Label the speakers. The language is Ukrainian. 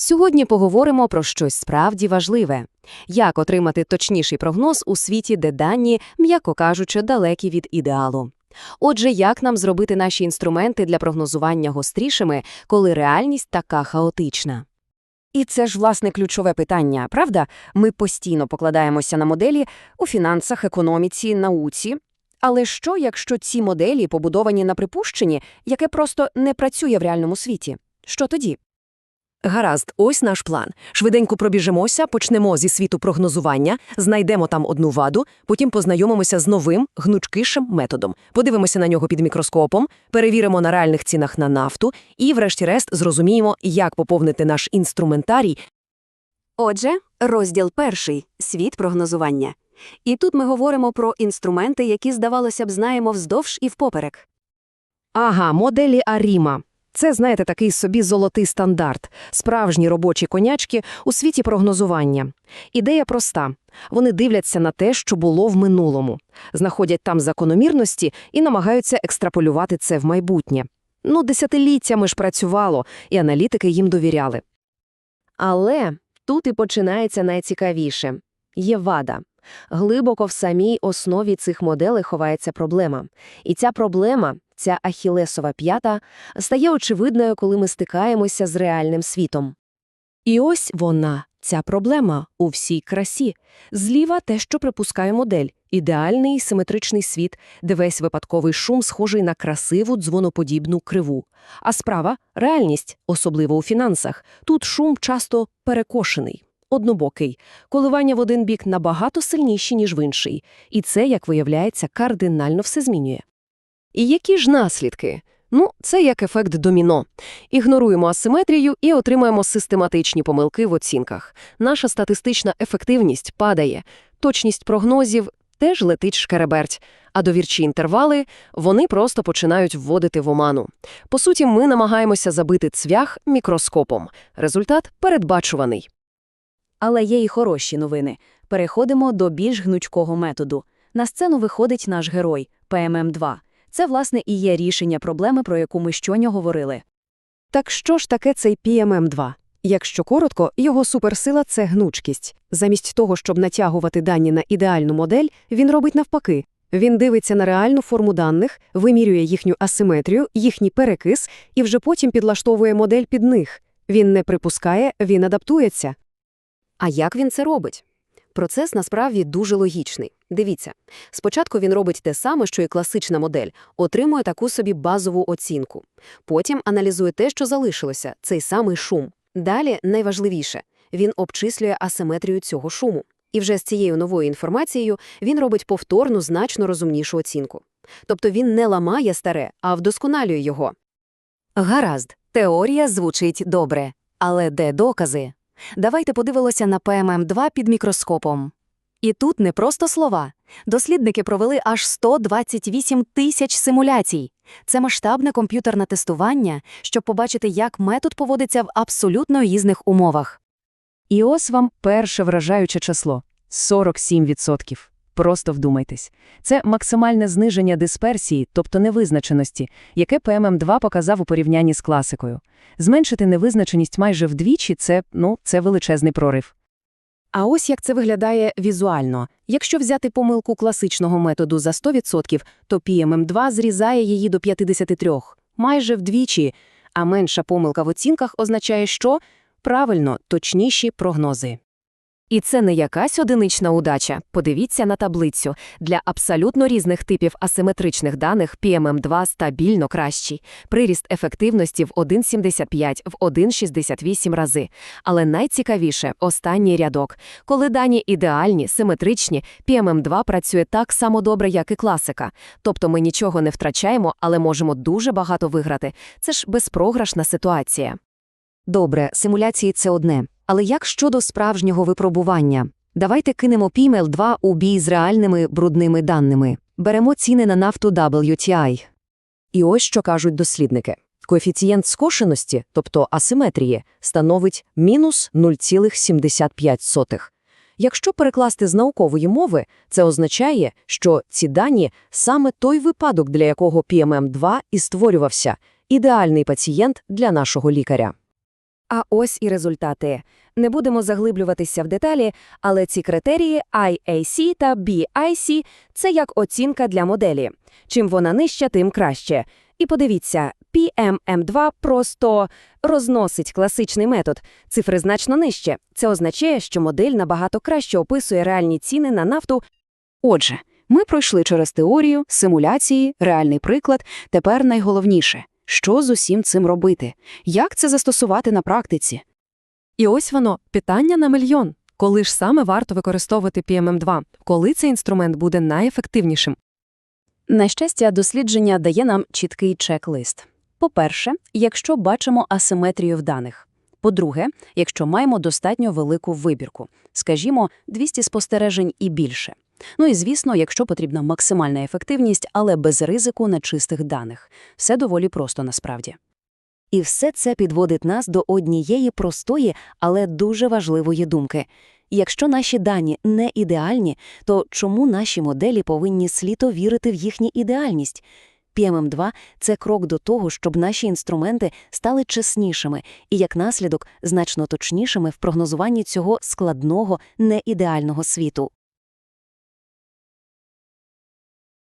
Speaker 1: Сьогодні поговоримо про щось справді важливе. Як отримати точніший прогноз у світі, де дані, м'яко кажучи, далекі від ідеалу. Отже, як нам зробити наші інструменти для прогнозування гострішими, коли реальність така хаотична?
Speaker 2: І це ж, власне, ключове питання, правда? Ми постійно покладаємося на моделі у фінансах, економіці, науці. Але що, якщо ці моделі побудовані на припущенні, яке просто не працює в реальному світі? Що тоді?
Speaker 3: Гаразд, ось наш план. Швиденько пробіжимося, почнемо зі світу прогнозування, знайдемо там одну ваду, потім познайомимося з новим, гнучкішим методом, подивимося на нього під мікроскопом, перевіримо на реальних цінах на нафту і, врешті-решт, зрозуміємо, як поповнити наш інструментарій
Speaker 1: Отже, розділ перший – світ прогнозування. І тут ми говоримо про інструменти, які, здавалося б, знаємо вздовж і впоперек.
Speaker 3: Ага, моделі Аріма. Це, знаєте, такий собі золотий стандарт, справжні робочі конячки у світі прогнозування. Ідея проста. Вони дивляться на те, що було в минулому, знаходять там закономірності і намагаються екстраполювати це в майбутнє. Ну, десятиліттями ж працювало, і аналітики їм довіряли. Але тут і починається найцікавіше. Є вада. Глибоко в самій основі цих моделей ховається проблема. І ця проблема, ця ахілесова п'ята, стає очевидною, коли ми стикаємося з реальним світом. І ось вона, ця проблема, у всій красі. Зліва те, що припускає модель – ідеальний симетричний світ, де весь випадковий шум схожий на красиву дзвоноподібну криву. А справа – реальність, особливо у фінансах. Тут шум часто перекошений. Однобокий. Коливання в один бік набагато сильніші, ніж в інший. І це, як виявляється, кардинально все змінює. І які ж наслідки? Ну, це як ефект доміно. Ігноруємо асиметрію і отримаємо систематичні помилки в оцінках. Наша статистична ефективність падає, точність прогнозів теж летить шкереберть, а довірчі інтервали вони просто починають вводити в оману. По суті, ми намагаємося забити цвях мікроскопом. Результат передбачуваний.
Speaker 4: Але є і хороші новини. Переходимо до більш гнучкого методу. На сцену виходить наш герой – ПММ-2. Це, власне, і є рішення проблеми, про яку ми щойно говорили.
Speaker 3: Так що ж таке цей PMM2? Якщо коротко, його суперсила – це гнучкість. Замість того, щоб натягувати дані на ідеальну модель, він робить навпаки. Він дивиться на реальну форму даних, вимірює їхню асиметрію, їхній перекис і вже потім підлаштовує модель під них. Він не припускає, він адаптується.
Speaker 1: А як він це робить? Процес насправді дуже логічний. Дивіться, спочатку він робить те саме, що і класична модель, отримує таку собі базову оцінку. Потім аналізує те, що залишилося, цей самий шум. Далі, найважливіше, він обчислює асиметрію цього шуму. І вже з цією новою інформацією він робить повторну, значно розумнішу оцінку. Тобто він не ламає старе, а вдосконалює його.
Speaker 4: Гаразд, теорія звучить добре. Але де докази? Давайте подивимося на ПММ-2 під мікроскопом. І тут не просто слова. Дослідники провели аж 128 тисяч симуляцій. Це масштабне комп'ютерне тестування, щоб побачити, як метод поводиться в абсолютно різних умовах.
Speaker 3: І ось вам перше вражаюче число – 47%. Просто вдумайтесь. Це максимальне зниження дисперсії, тобто невизначеності, яке PMM2 показав у порівнянні з класикою. Зменшити невизначеність майже вдвічі – це, ну, це величезний прорив. А ось як це виглядає візуально. Якщо взяти помилку класичного методу за 100%, то PMM2 зрізає її до 53%, майже вдвічі, а менша помилка в оцінках означає, що правильно, точніші прогнози. І це не якась одинична удача. Подивіться на таблицю. Для абсолютно різних типів асиметричних даних PMM2 стабільно кращий. Приріст ефективності в 1,75 в 1,68 рази. Але найцікавіше – останній рядок. Коли дані ідеальні, симетричні, PMM2 працює так само добре, як і класика. Тобто ми нічого не втрачаємо, але можемо дуже багато виграти. Це ж безпрограшна ситуація.
Speaker 2: Добре, симуляції – це одне. Але як щодо справжнього випробування? Давайте кинемо PML2 у бій з реальними брудними даними. Беремо ціни на нафту WTI. І ось що кажуть дослідники. Коефіцієнт скошеності, тобто асиметрії, становить мінус 0,75. Якщо перекласти з наукової мови, це означає, що ці дані – саме той випадок, для якого PMM2 і створювався – ідеальний пацієнт для нашого лікаря.
Speaker 3: А ось і результати. Не будемо заглиблюватися в деталі, але ці критерії IAC та BIC – це як оцінка для моделі. Чим вона нижча, тим краще. І подивіться, PMM2 просто розносить класичний метод. Цифри значно нижче. Це означає, що модель набагато краще описує реальні ціни на нафту.
Speaker 1: Отже, ми пройшли через теорію, симуляції, реальний приклад. Тепер найголовніше – що з усім цим робити? Як це застосувати на практиці?
Speaker 3: І ось воно, питання на мільйон. Коли ж саме варто використовувати PMM2? Коли цей інструмент буде найефективнішим?
Speaker 4: На щастя, дослідження дає нам чіткий чек-лист. По-перше, якщо бачимо асиметрію в даних. По-друге, якщо маємо достатньо велику вибірку, скажімо, 200 спостережень і більше. Ну і звісно, якщо потрібна максимальна ефективність, але без ризику на чистих даних. Все доволі просто насправді.
Speaker 2: І все це підводить нас до однієї простої, але дуже важливої думки. Якщо наші дані не ідеальні, то чому наші моделі повинні сліто вірити в їхню ідеальність? PMM2 – це крок до того, щоб наші інструменти стали чеснішими і, як наслідок, значно точнішими в прогнозуванні цього складного, неідеального світу.